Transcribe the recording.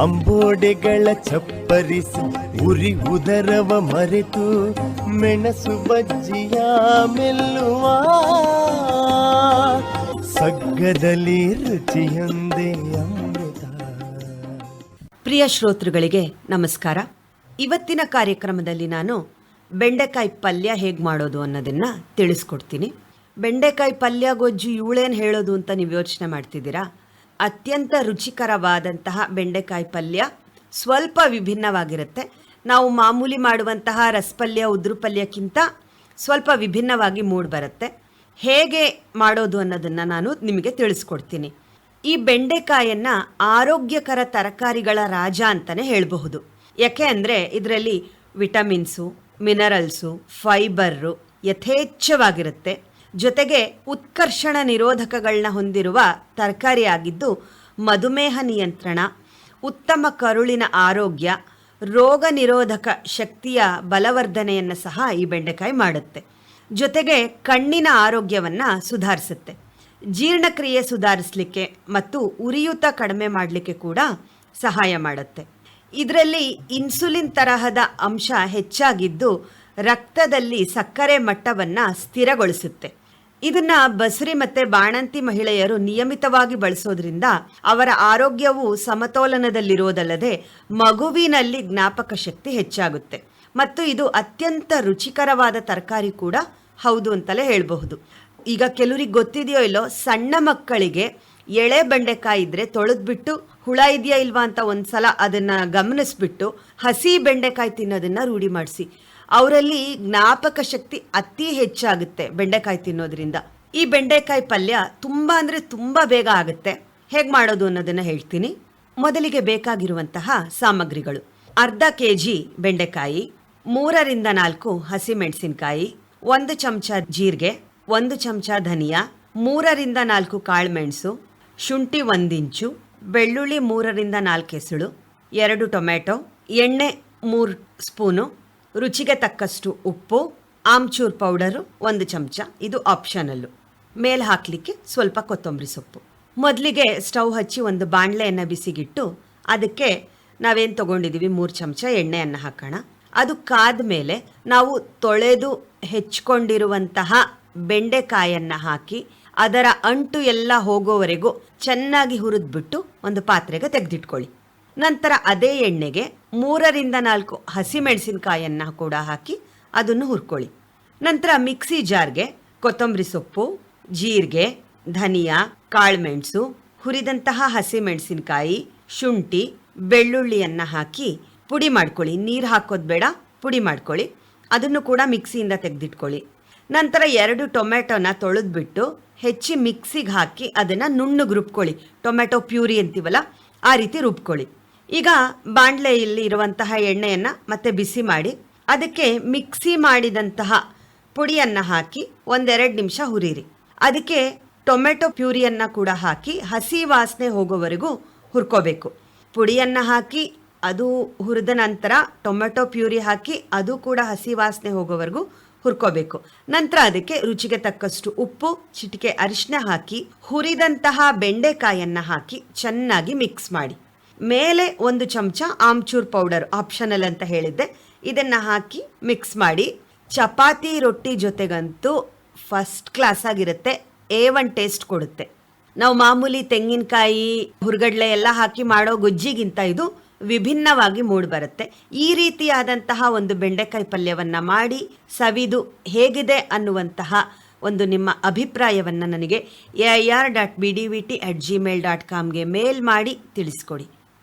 ಅಂಬೋಡೆಗಳ ಚಪ್ಪರಿಸಿ, ಉರಿ ಉದರವ ಮರೆತು, ಮೆಣಸು ಬಜ್ಜಿಯ ಮೆಲ್ಲುವ. ಸಗ್ಗದಲ್ಲಿ ರುಚಿಯೊಂದೇ ಅಮೃತ. ಪ್ರಿಯ ಶ್ರೋತೃಗಳಿಗೆ ನಮಸ್ಕಾರ. ಇವತ್ತಿನ ಕಾರ್ಯಕ್ರಮದಲ್ಲಿ ನಾನು ಬೆಂಡೆಕಾಯಿ ಪಲ್ಯ ಹೇಗೆ ಮಾಡೋದು ಅನ್ನೋದನ್ನ ತಿಳಿಸ್ಕೊಡ್ತೀನಿ. ಬೆಂಡೆಕಾಯಿ ಪಲ್ಯ ಗೊಜ್ಜು ಇವಳೇನು ಹೇಳೋದು ಅಂತ ನೀವು ಯೋಚನೆ ಮಾಡ್ತಿದ್ದೀರಾ? ಅತ್ಯಂತ ರುಚಿಕರವಾದಂತಹ ಬೆಂಡೆಕಾಯಿ ಪಲ್ಯ ಸ್ವಲ್ಪ ವಿಭಿನ್ನವಾಗಿರುತ್ತೆ. ನಾವು ಮಾಮೂಲಿ ಮಾಡುವಂತಹ ರಸಪಲ್ಯ ಉದ್ರು ಪಲ್ಯಕ್ಕಿಂತ ಸ್ವಲ್ಪ ವಿಭಿನ್ನವಾಗಿ ಮೂಡಿಬರುತ್ತೆ ಹೇಗೆ ಮಾಡೋದು ಅನ್ನೋದನ್ನು ನಾನು ನಿಮಗೆ ತಿಳಿಸ್ಕೊಡ್ತೀನಿ. ಈ ಬೆಂಡೆಕಾಯನ್ನು ಆರೋಗ್ಯಕರ ತರಕಾರಿಗಳ ರಾಜ ಅಂತಲೇ ಹೇಳಬಹುದು. ಯಾಕೆ ಅಂದರೆ ಇದರಲ್ಲಿ ವಿಟಮಿನ್ಸು, ಮಿನರಲ್ಸು, ಫೈಬರ್ರು ಯಥೇಚ್ಛವಾಗಿರುತ್ತೆ. ಜೊತೆಗೆ ಉತ್ಕರ್ಷಣ ನಿರೋಧಕಗಳನ್ನ ಹೊಂದಿರುವ ತರಕಾರಿಯಾಗಿದ್ದು ಮಧುಮೇಹ ನಿಯಂತ್ರಣ, ಉತ್ತಮ ಕರುಳಿನ ಆರೋಗ್ಯ, ರೋಗ ನಿರೋಧಕ ಶಕ್ತಿಯ ಬಲವರ್ಧನೆಯನ್ನು ಸಹ ಈ ಬೆಂಡೆಕಾಯಿ ಮಾಡುತ್ತೆ. ಜೊತೆಗೆ ಕಣ್ಣಿನ ಆರೋಗ್ಯವನ್ನು ಸುಧಾರಿಸುತ್ತೆ. ಜೀರ್ಣಕ್ರಿಯೆ ಸುಧಾರಿಸಲಿಕ್ಕೆ ಮತ್ತು ಉರಿಯೂತ ಕಡಿಮೆ ಮಾಡಲಿಕ್ಕೆ ಕೂಡ ಸಹಾಯ ಮಾಡುತ್ತೆ. ಇದರಲ್ಲಿ ಇನ್ಸುಲಿನ್ ತರಹದ ಅಂಶ ಹೆಚ್ಚಾಗಿದ್ದು ರಕ್ತದಲ್ಲಿ ಸಕ್ಕರೆ ಮಟ್ಟವನ್ನು ಸ್ಥಿರಗೊಳಿಸುತ್ತೆ. ಇದನ್ನ ಬಸರಿ ಮತ್ತು ಬಾಣಂತಿ ಮಹಿಳೆಯರು ನಿಯಮಿತವಾಗಿ ಬಳಸೋದ್ರಿಂದ ಅವರ ಆರೋಗ್ಯವು ಸಮತೋಲನದಲ್ಲಿರೋದಲ್ಲದೆ ಮಗುವಿನಲ್ಲಿ ಜ್ಞಾಪಕ ಶಕ್ತಿ ಹೆಚ್ಚಾಗುತ್ತೆ. ಮತ್ತು ಇದು ಅತ್ಯಂತ ರುಚಿಕರವಾದ ತರಕಾರಿ ಕೂಡ ಹೌದು ಅಂತಲೇ ಹೇಳಬಹುದು. ಈಗ ಕೆಲವರಿಗೆ ಗೊತ್ತಿದೆಯೋ ಇಲ್ಲೋ, ಸಣ್ಣ ಮಕ್ಕಳಿಗೆ ಎಳೆ ಬೆಂಡೆಕಾಯಿ ಇದ್ರೆ ತೊಳೆದ್ಬಿಟ್ಟು ಹುಳ ಇದೆಯಾ ಇಲ್ವಾ ಅಂತ ಒಂದ್ಸಲ ಅದನ್ನ ಗಮನಿಸ್ಬಿಟ್ಟು ಹಸಿ ಬೆಂಡೆಕಾಯಿ ತಿನ್ನೋದನ್ನ ರೂಢಿ ಮಾಡಿಸಿ. ಅವರಲ್ಲಿ ಜ್ಞಾಪಕ ಶಕ್ತಿ ಅತಿ ಹೆಚ್ಚಾಗುತ್ತೆ ಬೆಂಡೆಕಾಯಿ ತಿನ್ನೋದ್ರಿಂದ. ಈ ಬೆಂಡೆಕಾಯಿ ಪಲ್ಯ ತುಂಬ ಅಂದರೆ ತುಂಬ ಬೇಗ ಆಗುತ್ತೆ. ಹೇಗೆ ಮಾಡೋದು ಅನ್ನೋದನ್ನು ಹೇಳ್ತೀನಿ. ಮೊದಲಿಗೆ ಬೇಕಾಗಿರುವಂತಹ ಸಾಮಗ್ರಿಗಳು. ಅರ್ಧ ಕೆ ಜಿ ಬೆಂಡೆಕಾಯಿ, ಮೂರರಿಂದ ನಾಲ್ಕು ಹಸಿಮೆಣಸಿನಕಾಯಿ, ಒಂದು ಚಮಚ ಜೀರಿಗೆ, ಒಂದು ಚಮಚ ಧನಿಯಾ, ಮೂರರಿಂದ ನಾಲ್ಕು ಕಾಳುಮೆಣಸು, ಶುಂಠಿ ಒಂದಿಂಚು, ಬೆಳ್ಳುಳ್ಳಿ ಮೂರರಿಂದ ನಾಲ್ಕು ಎಸಳು ಎರಡು ಟೊಮೆಟೊ ಎಣ್ಣೆ ಮೂರು ಸ್ಪೂನು ರುಚಿಗೆ ತಕ್ಕಷ್ಟು ಉಪ್ಪು, ಆಮ್ಚೂರ್ ಪೌಡರು, ಒಂದು ಚಮಚ. ಇದು ಆಪ್ಷನಲ್ಲು. ಮೇಲೆ ಹಾಕಲಿಕ್ಕೆ ಸ್ವಲ್ಪ ಕೊತ್ತಂಬರಿ ಸೊಪ್ಪು. ಮೊದಲಿಗೆ ಸ್ಟವ್ ಹಚ್ಚಿ ಒಂದು ಬಾಣಲೆಯನ್ನು ಬಿಸಿಗಿಟ್ಟು, ಅದಕ್ಕೆ ನಾವೇನು ತೊಗೊಂಡಿದ್ದೀವಿ ಮೂರು ಚಮಚ ಎಣ್ಣೆಯನ್ನು ಹಾಕೋಣ. ಅದು ಕಾದ ಮೇಲೆ ನಾವು ತೊಳೆದು ಹೆಚ್ಕೊಂಡಿರುವಂತಹ ಬೆಂಡೆಕಾಯನ್ನು ಹಾಕಿ, ಅದರ ಅಂಟು ಎಲ್ಲ ಹೋಗೋವರೆಗೂ ಚೆನ್ನಾಗಿ ಹುರಿದ್ಬಿಟ್ಟು ಒಂದು ಪಾತ್ರೆಗೆ ತೆಗೆದಿಟ್ಕೊಳ್ಳಿ. ನಂತರ ಅದೇ ಎಣ್ಣೆಗೆ ಮೂರರಿಂದ ನಾಲ್ಕು ಹಸಿಮೆಣಸಿನಕಾಯನ್ನು ಕೂಡ ಹಾಕಿ ಅದನ್ನು ಹುರ್ಕೊಳ್ಳಿ. ನಂತರ ಮಿಕ್ಸಿ ಜಾರ್ಗೆ ಕೊತ್ತಂಬರಿ ಸೊಪ್ಪು, ಜೀರಿಗೆ, ಧನಿಯಾ, ಕಾಳುಮೆಣಸು, ಹುರಿದಂತಹ ಹಸಿಮೆಣಸಿನಕಾಯಿ, ಶುಂಠಿ, ಬೆಳ್ಳುಳ್ಳಿಯನ್ನು ಹಾಕಿ ಪುಡಿ ಮಾಡ್ಕೊಳ್ಳಿ. ನೀರು ಹಾಕೋದು ಬೇಡ, ಪುಡಿ ಮಾಡ್ಕೊಳ್ಳಿ. ಅದನ್ನು ಕೂಡ ಮಿಕ್ಸಿಯಿಂದ ತೆಗೆದಿಟ್ಕೊಳ್ಳಿ. ನಂತರ ಎರಡು ಟೊಮೆಟೊನ ತೊಳೆದ್ಬಿಟ್ಟು ಹೆಚ್ಚಿ ಮಿಕ್ಸಿಗೆ ಹಾಕಿ ಅದನ್ನು ನುಣ್ಣಗೆ ರುಬ್ಕೊಳ್ಳಿ. ಟೊಮೆಟೊ ಪ್ಯೂರಿ ಅಂತೀವಲ್ಲ, ಆ ರೀತಿ ರುಬ್ಕೊಳ್ಳಿ. ಈಗ ಬಾಣಲೆಯಲ್ಲಿ ಇರುವಂತಹ ಎಣ್ಣೆಯನ್ನು ಮತ್ತೆ ಬಿಸಿ ಮಾಡಿ, ಅದಕ್ಕೆ ಮಿಕ್ಸಿ ಮಾಡಿದಂತಹ ಪುಡಿಯನ್ನು ಹಾಕಿ ಒಂದೆರಡು ನಿಮಿಷ ಹುರಿರಿ ಅದಕ್ಕೆ ಟೊಮೆಟೊ ಪ್ಯೂರಿಯನ್ನು ಕೂಡ ಹಾಕಿ ಹಸಿ ವಾಸನೆ ಹೋಗೋವರೆಗೂ ಹುರ್ಕೋಬೇಕು. ಪುಡಿಯನ್ನು ಹಾಕಿ ಅದು ಹುರಿದ ನಂತರ ಟೊಮೆಟೊ ಪ್ಯೂರಿ ಹಾಕಿ ಅದು ಕೂಡ ಹಸಿ ವಾಸನೆ ಹೋಗೋವರೆಗೂ ಹುರ್ಕೋಬೇಕು. ನಂತರ ಅದಕ್ಕೆ ರುಚಿಗೆ ತಕ್ಕಷ್ಟು ಉಪ್ಪು, ಚಿಟಿಕೆ ಅರಿಶಿನ ಹಾಕಿ ಹುರಿದಂತಹ ಬೆಂಡೆಕಾಯನ್ನು ಹಾಕಿ ಚೆನ್ನಾಗಿ ಮಿಕ್ಸ್ ಮಾಡಿ. ಮೇಲೆ ಒಂದು ಚಮಚ ಆಮ್ಚೂರ್ ಪೌಡರ್ ಆಪ್ಷನಲ್ ಅಂತ ಹೇಳಿದ್ದೆ. ಇದನ್ನು ಹಾಕಿ ಮಿಕ್ಸ್ ಮಾಡಿ. ಚಪಾತಿ ರೊಟ್ಟಿ ಜೊತೆಗಂತೂ ಫಸ್ಟ್ ಕ್ಲಾಸ್ ಆಗಿರುತ್ತೆ. ಎ ಒನ್ ಟೇಸ್ಟ್ ಕೊಡುತ್ತೆ. ನಾವು ಮಾಮೂಲಿ ತೆಂಗಿನಕಾಯಿ, ಹುರ್ಗಡ್ಲೆ ಎಲ್ಲ ಹಾಕಿ ಮಾಡೋ ಗೊಜ್ಜಿಗಿಂತ ಇದು ವಿಭಿನ್ನವಾಗಿ ಮೂಡಿಬರುತ್ತೆ ಈ ರೀತಿಯಾದಂತಹ ಒಂದು ಬೆಂಡೆಕಾಯಿ ಪಲ್ಯವನ್ನು ಮಾಡಿ, ಸವಿದು ಹೇಗಿದೆ ಅನ್ನುವಂತಹ ಒಂದು ನಿಮ್ಮ ಅಭಿಪ್ರಾಯವನ್ನು ನನಗೆ A I R dot B D V T at Gmail dot ಕಾಮ್ಗೆ mail ಮಾಡಿ ತಿಳಿಸ್ಕೊಡಿ.